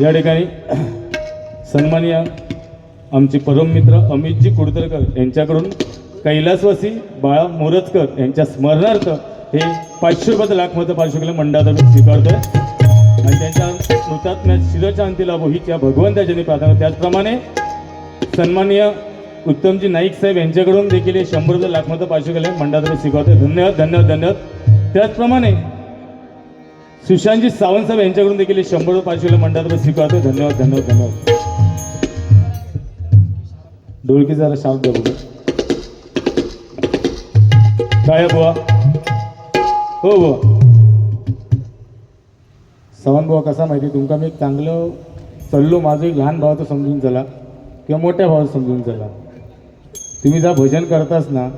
या ठिकाणी सन्माननीय आमचे परममित्र अमितजी कुडतरकर यांच्याकडून कैलासवासी बाळा मोरजकर यांच्या स्मरणार्थ हे पाचशे रुपयाचं लाख मतं पार्श्वकला मंडळातर्फे स्वीकारतोय. आणि त्यांच्या मृतात्म्या शिरशांती लाभो हीच या भगवंताच्या प्रार्थना. त्याचप्रमाणे सन्माननीय उत्तमजी नाईक साहेब यांच्याकडून देखील हे शंभर रुपये लाख मतं पार्श्वकला मंडळातर्फे स्वीकारतो धन्यवाद धन्यवाद धन्यवाद. त्याचप्रमाणे सुशांतजी सावंत साहेब यांच्याकडून देखील शंभर रुपये पाचशे मंडळात स्वीकारतो धन्यवाद धन्यवाद धन्यवाद. ढोलकी जरा शांत द्या बघू. काय बुवा? हो बुवा. सावंत बुवा कसा माहिती तुमका मी एक चांगलं सल्लो माझं एक लहान भावाचं समजून चला किंवा मोठ्या भावाचं समजून चला. तुम्ही जा भजन करतास ना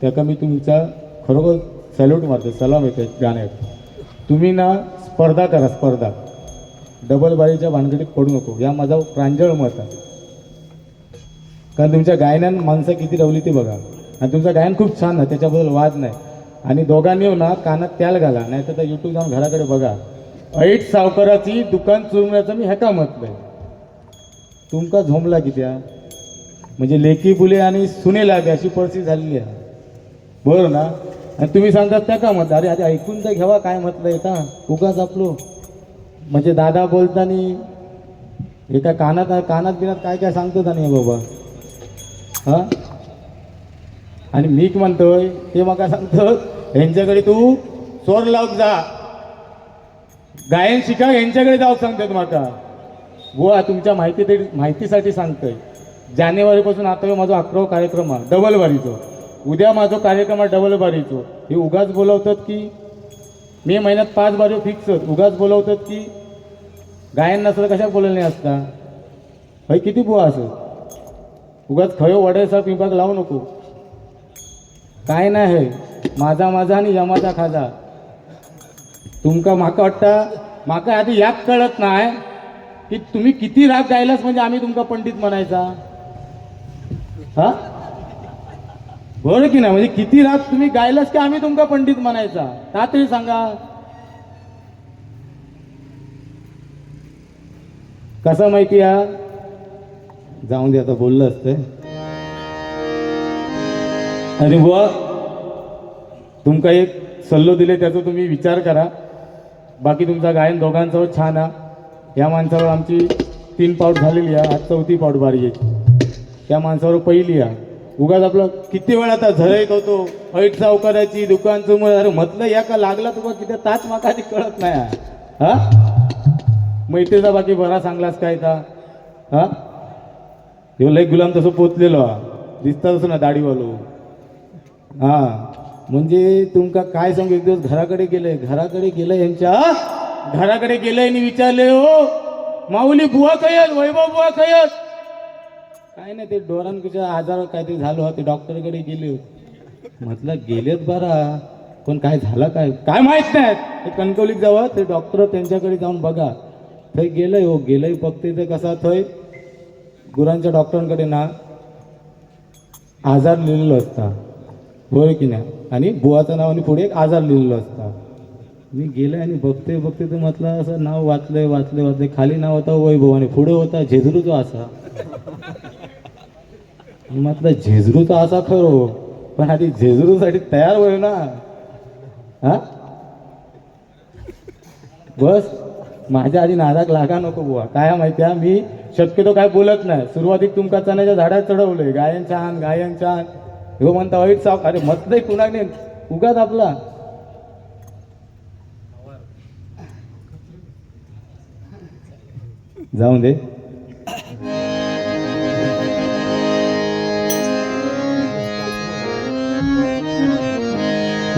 त्याका मी तुमचा खरोखर सॅल्यूट मारतो. सलाम येते गाण्यात. तुम्ही ना स्पर्धा करा स्पर्धा. डबल बारीच्या भानगडीत पडू नको. या माझा प्रांजळ मत आहे. कारण तुमच्या गायनान माणसं किती रवली ती बघा. आणि तुमचं गायन खूप छान आहे त्याच्याबद्दल वाद नाही. आणि दोघांनी येऊ ना कानात त्याल घाला नाही तर युट्यूब जाऊन घराकडे बघा. ऐट सावकाराची दुकान चुरण्याचं मी ह्याका म्हटलंय तुमका झोमला कित्या म्हणजे लेकी बुले आणि सुने लागे अशी परिस्थिती झालेली आहे. बरं ना? आणि तुम्ही सांगतात त्या का म्हणता अरे आधी ऐकून तर घ्यावा काय म्हटलंय येता उगाच आपलो. म्हणजे दादा बोलताना काय कानात कानात बिनात काय काय सांगतो आणि नाही बाबा? हा? आणि मी म्हणतोय ते मग काय सांगतो? यांच्याकडे तू स्वर लावत जा. गायन शिका यांच्याकडे जाऊ सांगतात माका बुवा तुमच्या माहिती माहितीसाठी सांगतोय. जानेवारीपासून आता माझा अकरावा कार्यक्रम आहे डबल उद्या माझा कार्यक्रम डबल बारीचो. हे उगाच बोलवतात की? मे महिन्यात पाच बारी फिक्स उगाच बोलवतात की? गायन नसलं कशा बोलले नाही असता? भाई किती बुवा असं? उगाच खयो वड्याचा पिंपाक लावू नको. काय नाही हे. माझा माझा आणि यमाचा खाजा. तुमका माका वाटता माका आधी याक कळत नाही की तुम्ही किती राग गायलास म्हणजे आम्ही तुमका पंडित म्हणायचा. हा? बरं की नाही? म्हणजे किती रात तुम्ही गायलाच की आम्ही तुमका पंडित म्हणायचा? का तरी सांगा. कसं माहिती हा जाऊन दे आता बोललं असतं. आणि बुवा तुमका एक सल्लो दिले त्याचा तुम्ही विचार करा. बाकी तुमचा गायन दोघांचं छान हा या माणसावर आमची तीन पाऊट झालेली आहे. आज चौथी पाऊट बारी याची त्या माणसावर पहिली आहे. उगाच आपलं किती वेळा आता झरयत होतो ऐट सावकाराची दुकान समोर अरे म्हटलं या का लागला तुका किती? ताच माका कळत नाही. हा. मैत्रीचा बाकी बरा सांगलास काय ता हा? ह्यो लय गुलाम तसं पोचलेलो. हा दिसता तसं ना दाढीवालो. हा. म्हणजे तुमका काय सांगू? एक दिवस घराकडे गेलंय. घराकडे गेलंय यांच्या घराकडे गेलंय आणि विचारले हो? माऊली बुवा खयत वैभव बुवा खयत काय नाही ते डोरांच्या आजार काहीतरी झालं होते. डॉक्टरकडे गेले होते. म्हटलं गेलेत बरा पण काय झालं काय? काय माहीत नाही. ते कणकवलीत जवळ ते डॉक्टर त्यांच्याकडे जाऊन बघा. थंय गेलंय हो गेलंय फक्त ते कसा थंय गुरांच्या डॉक्टरांकडे ना आजार लिहिलेलो असता. होय की नाही? आणि बुवाचं नाव आणि पुढे एक आजार लिहिलेलो असता. मी गेले आणि बघते बघते तर म्हटलं असं नाव वाचलंय वाचले वाचले खाली नाव होता वैभव आणि पुढे होता झेजरूचा असा. म्हटलं तर असा खरो पण आधी झेजरूसाठी तयार होय ना. हा? बस. माझ्या आधी नादाक लागा नको बुवा. काय माहिती आहे? मी शक्यतो काय बोलत नाही. सुरुवातीक तुमका चण्याच्या झाडात चढवलंय. गायन छान गायन छान. हो म्हणता वाईट साव अरे म्हटलंय कुणाक नाही. उगाच आपला. जाऊन दे.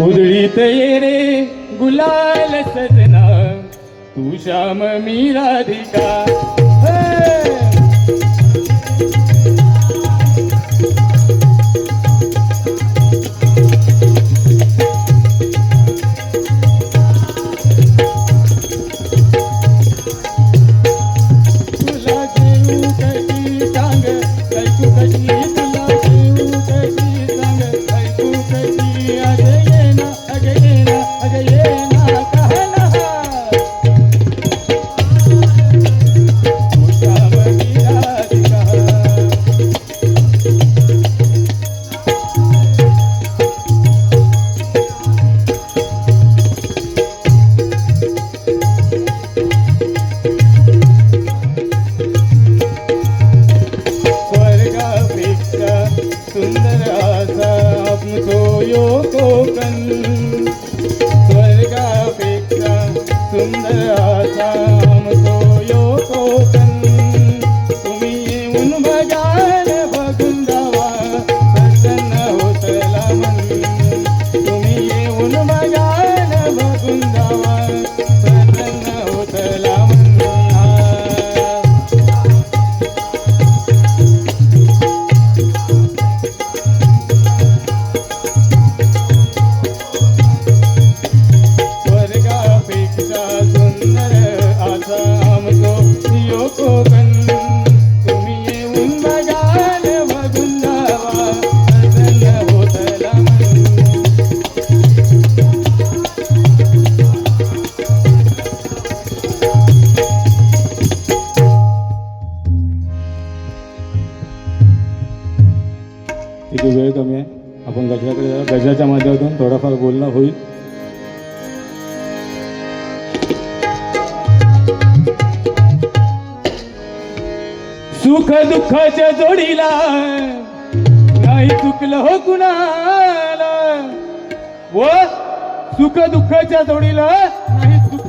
उदळीत ये रे गुलाल सजना. तू श्याम मी राधिका.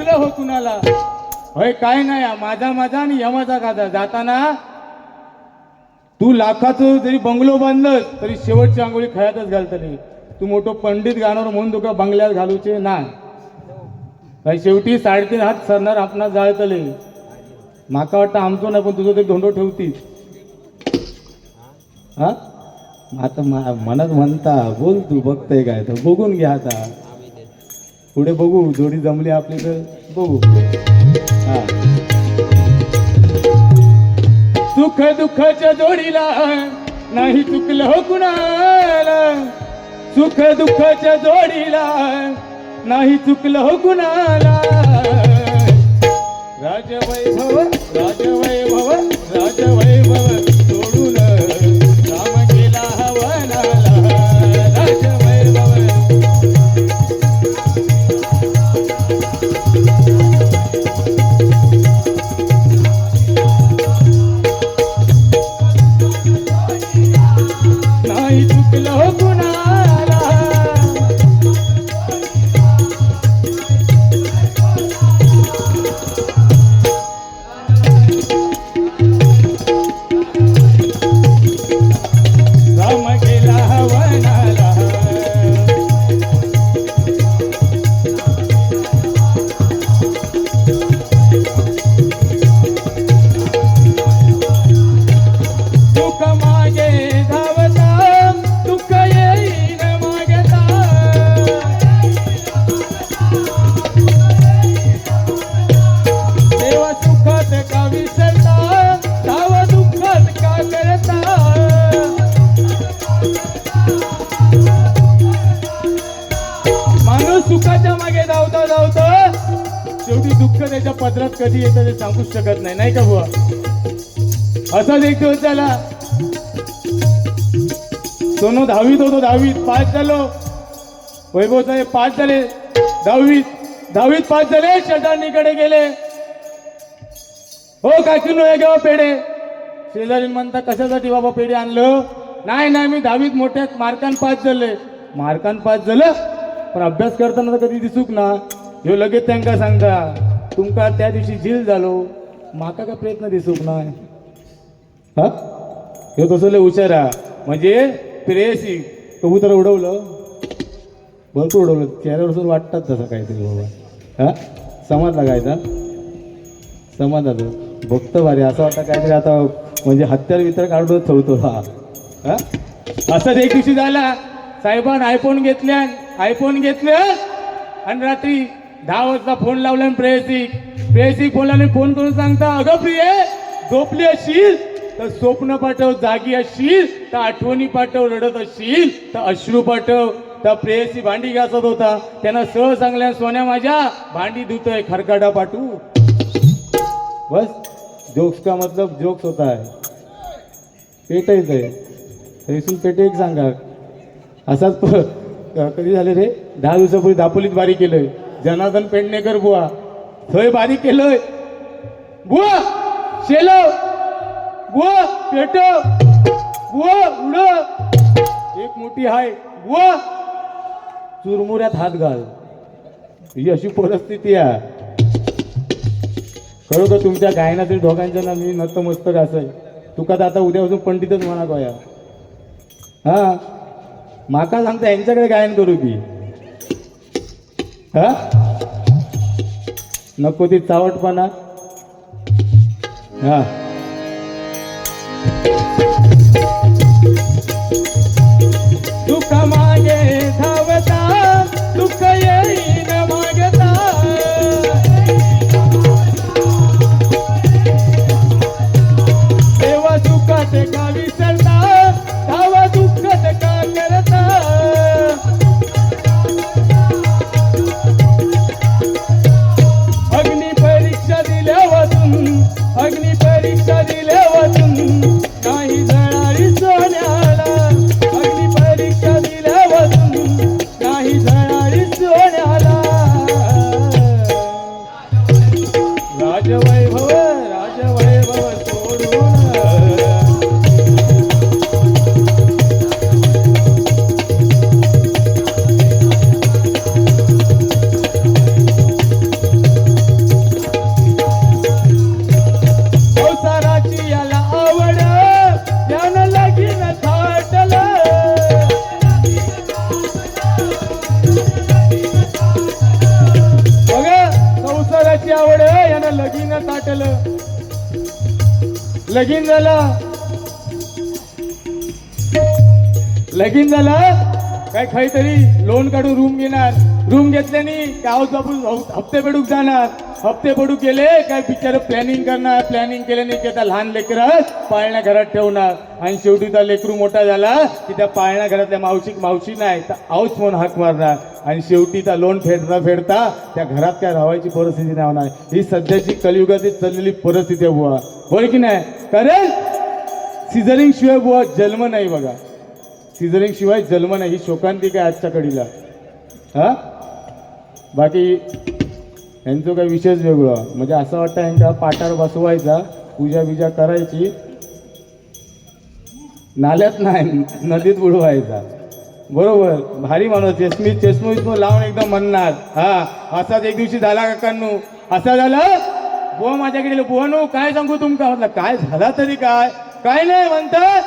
चुकलं हो कुणाला? होय काय नाही माझा माझा आणि यमाचा खाजा जाताना तू लाखाचं जरी बंगलो बांधलंस तरी शेवटची आंघोळी खळ्यातच घालतली तू मोठं पंडित गाणार म्हणून तुका बंगल्यात घालूचे ना शेवटी साडेतीन हात सरणार आपणास जाळतले. माका वाटतं आमचो नाही पण तुझं ते धोंडो ठेवतीस हा? आता मनात म्हणता बोल तू बघतय काय तर बघून घ्या आता. पुढे बघू जोडी जमली आपली तर बघू. हा. सुख दुःखाच्या जोडीला नाही चुकलं हो कुणाला. सुख दुःखाच्या जोडीला नाही चुकलं हो कुणाला. राजवैभव कधी येतं ते सांगूच शकत नाही. नाही का बुवा? असाच एक दिवस झाला सोनू दहावीत होतो दहावीत पाच झालो. वैभव साहेब पाच झाले. दहावीत दहावीत पाच झाले शेजारणीकडे गेले. हो काकीनो हे घेवा हो पेढे. शेजारी म्हणता कशासाठी बाबा पेढे आणलं? नाही नाही मी दहावीत मोठ्या मार्कान पास झाले. मार्कान पास झालं? पण अभ्यास करताना तर कधी दिसूक ना. ह्यो लगेच त्यांका सांगता तुमका त्या दिवशी झील झालो. माका का प्रयत्न दिसूक नाही हा? हे तसले लय म्हणजे प्रेयसी कबूतर उडवलं. भरपूर उडवलं. चेहऱ्यावरसून वाटतात तसं काहीतरी बाबा. हा? समजला काय तर समजला तो बघतो भारी. असं वाटतं काहीतरी आता म्हणजे हत्यार वितर काढून ठेवतो हा. हा? असंच एक दिवशी झाला. साहेबान आयफोन घेतल्या. आयफोन घेतल्या आणि रात्री दहा वाजता फोन लावला प्रेयसी. प्रेयसी फोनला फोन करून सांगता? अगं प्रिये झोपली असशील तर स्वप्न पाठव जागी असशील तर आठवणी पाठव रडत असशील तर अश्रू पाठव. तर प्रेयसी भांडी घासत होता. त्यांना सह चांगल्या सोन्या माझ्या भांडी धुतोय खरकाटा पाठवू बस जोक्स का मतलब जोक्स होता है पेटायचं आहे. तरीसून पेटे एक सांगा. असाच कधी झाले रे? दहा दिवसापूर्वी दापोलीत बारी केलंय. जनार्दन पेडणेकर बुवा. थंय बारीक केलंय. बुवा शेलो. बुवा पेट बुवा उड एक मोठी हाय. बुवा. चुरमुऱ्यात हात घाल. ही अशी परिस्थिती आहे. खरोखर तुमच्या गायनातील दोघांच्या ना मी नतमस्तक असेल. तुका तर आता उद्यापासून पंडितच म्हणा गोया हा. माका सांगता यांच्याकडे गायन करू की हा? नको ती चावटपणा. हा. रूम घेतल्याने गाव बापूस हप्ते फेडूक जाणार. हप्ते पडू केले काय बिचार प्लॅनिंग करणार? प्लॅनिंग केल्याने की आता लहान लेकरं पाळण्या घरात ठेवणार. आणि शेवटी त्या लेकरू मोठा झाला की त्या पाळण्या घरातल्या मावशी मावशी नाही तर आऊस म्हणून हाक मारणार. आणि शेवटी त्या लोन फेडता फेडता त्या घरात काय राहायची परिस्थिती नाही. होणार ही सध्याची कलियुगात चाललेली परिस्थिती आहे बुवा. होय की नाही? कारण सिझरिंग शिवाय बुवा जन्म नाही बघा. सिझरिंग शिवाय जन्म नाही. ही शोकांतिक आहे आजच्या कडीला हा? बाकी यांचं काही विशेष वेगळं. म्हणजे असं वाटतं यांच्या पाटावर बसवायचा पूजा बिजा करायची. नाल्यात नाही नदीत बुडवायचा. बरोबर? भारी माणूस. चेस्मी चेस्मो विस्मो लावून एकदम म्हणणार हा असाच एक दिवशी झाला काकांनू असा झाला? बुवा माझ्याकडे गेले. बुवा काय सांगू तुमका? म्हटलं काय झाला तरी काय? काय नाही म्हणतात.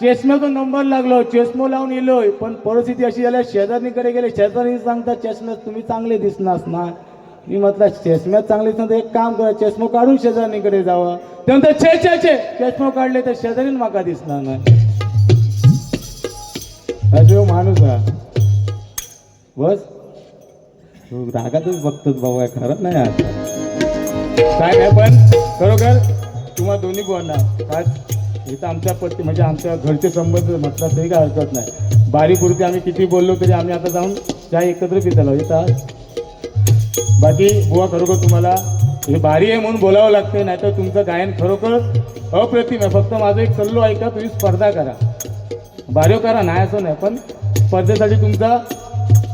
चष्म्याचा नंबर लागलो चष्मो लावून येलोय पण परिस्थिती अशी झाली शेजारणीकडे गेले शेजारी सांगतात चष्म्यात तुम्ही चांगले दिसणार ना मी म्हटलं चष्म्यात चांगले दिसणार तर एक काम करा चष्मो काढून शेजारणीकडे जावा. ते म्हणतात छे छे छे चष्मो काढले तर शेजारीन माका दिसणार नाही. असे माणूस हा बस. तू रागातच बघतोच बाबा खरं नाही आता काय नाही पण खरोखर तुम्हा दोन्ही बोलणार आज इथं आमच्या पट्टी म्हणजे आमच्या घरचे संबंध म्हटलं तरी काय हरकत नाही. बारीपुरती आम्ही किती बोललो तरी आम्ही आता जाऊन त्या एकत्र पितालो येतात बाकी बुवा खरोखर तुम्हाला हे बारी आहे म्हणून बोलावं लागते नाहीतर तुमचं गायन खरोखर अप्रतिम आहे. फक्त माझं एक सल्लो ऐका तुम्ही स्पर्धा करा. बारीव करा नाही असं नाही पण स्पर्धेसाठी तुमचा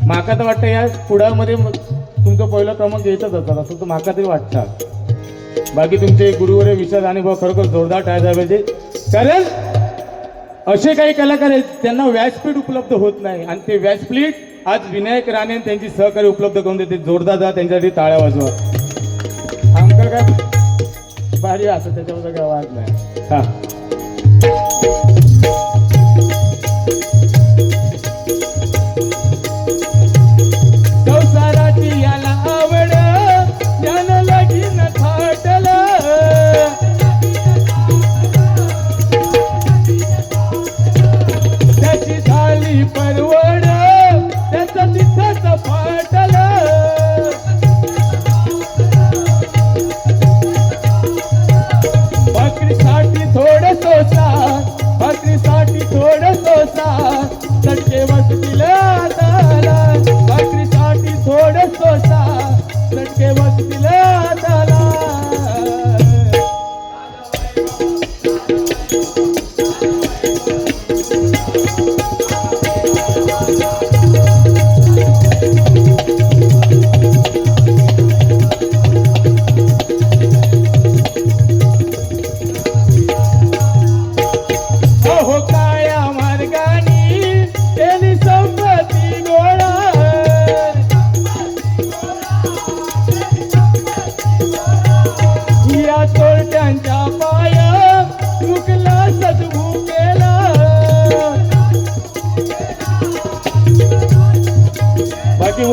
माका तर वाटतं या पुढामध्ये तुमचं पहिला क्रमांक घ्यायचाच असतात असं तर माका तरी वाटतं. बाकी तुमचे गुरुवर आणि बुवा खरोखर जोरदार टाळायला पाहिजे कारण असे काही कलाकार आहेत त्यांना व्यासपीठ उपलब्ध होत नाही. आणि ते व्यासपीठ आज विनायक राणे त्यांची सहकार्य उपलब्ध करून देते जोरदार जा त्यांच्यासाठी ताळ्या वाजवा. आमचं काय? भारी असं त्याच्याबद्दल काय वाद नाही. हा.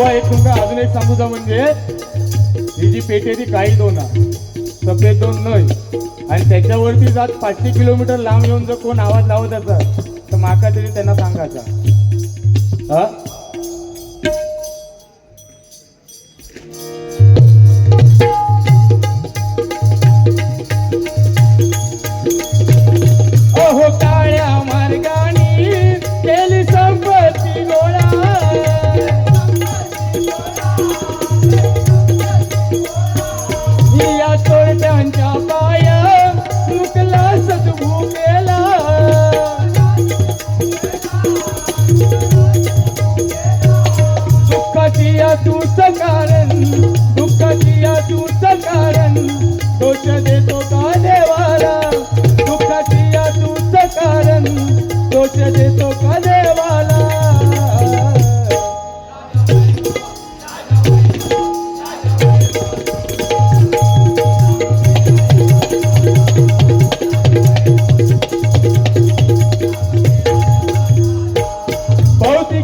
तेव्हा एक तुमका अजून एक सांगू जा म्हणजे ही जी पेटी ती काही दोन आहे. सफेद दोन नाही आणि त्याच्यावरती जात पाचशे किलोमीटर लांब येऊन जर कोण आवाज लावत असत तर माका तरी त्यांना सांगायचा. हा?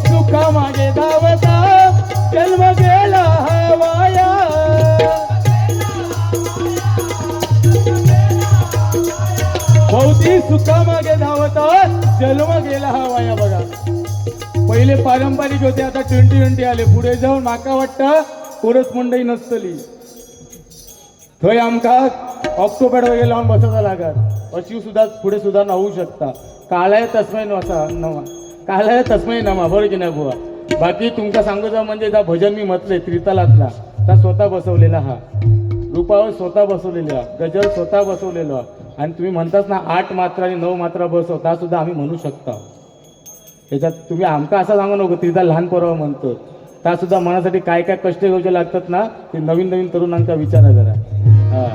सुखा मागे धावता. जन्म गेला हवाया भौतिक सुखा मागे धावता. जन्म गेला हवाया बघा. पहिले पारंपरिक होते आता ट्वेंटी ट्वेंटी आले. पुढे जाऊन माका वाटतं कोरस मंडई नसतली. थंय आमकां ऑक्टोपॅड वगैरे लावून बसोवचा लागत अशी सुद्धा पुढे सुद्धा होऊ शकता. काळाय तस्मय नसा नवा काळाय तस्मय ना बरं की नाही बुवा? बाकी तुमका सांगूचा म्हणजे जा भजन मी म्हटले त्रितालातला त्या स्वतः बसवलेला हा. रूपावर स्वतः बसवलेला गजल स्वतः बसवलेला. आणि तुम्ही म्हणताच ना आठ मात्रा आणि नऊ मात्रा बसव त्या सुद्धा आम्ही म्हणू शकता. त्याच्यात तुम्ही आमका असं सांगू नको त्रिता लहान पोरावा म्हणतो त्या सुद्धा मनासाठी काय काय कष्ट घ्यायचे लागतात ना ते नवीन नवीन तरुणांचा विचारा जरा. हा.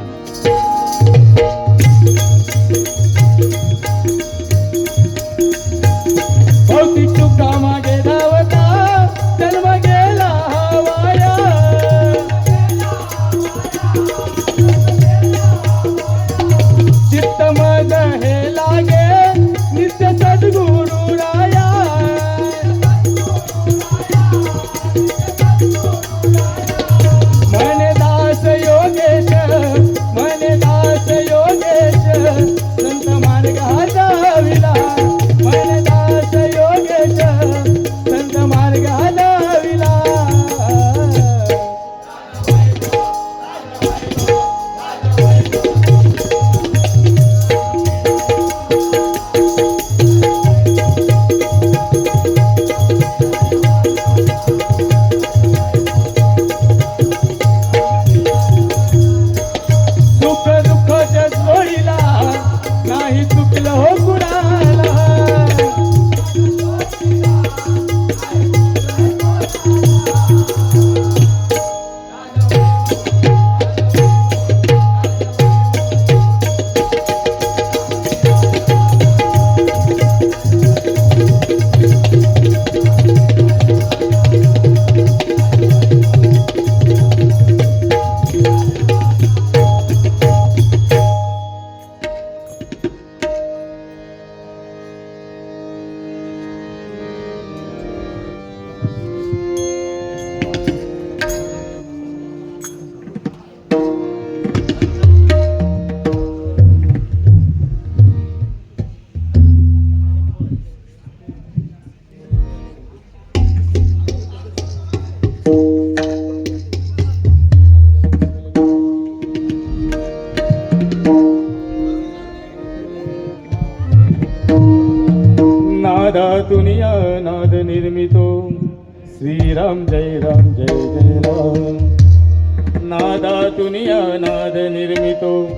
તુનિયાનાથ નિર્મિતો.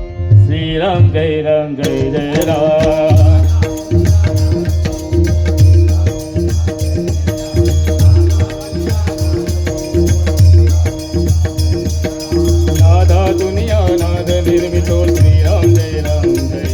શ્રી રામ જય રામ જય જય રામ. નિર્મિતો. શ્રી રામ જય રામ જય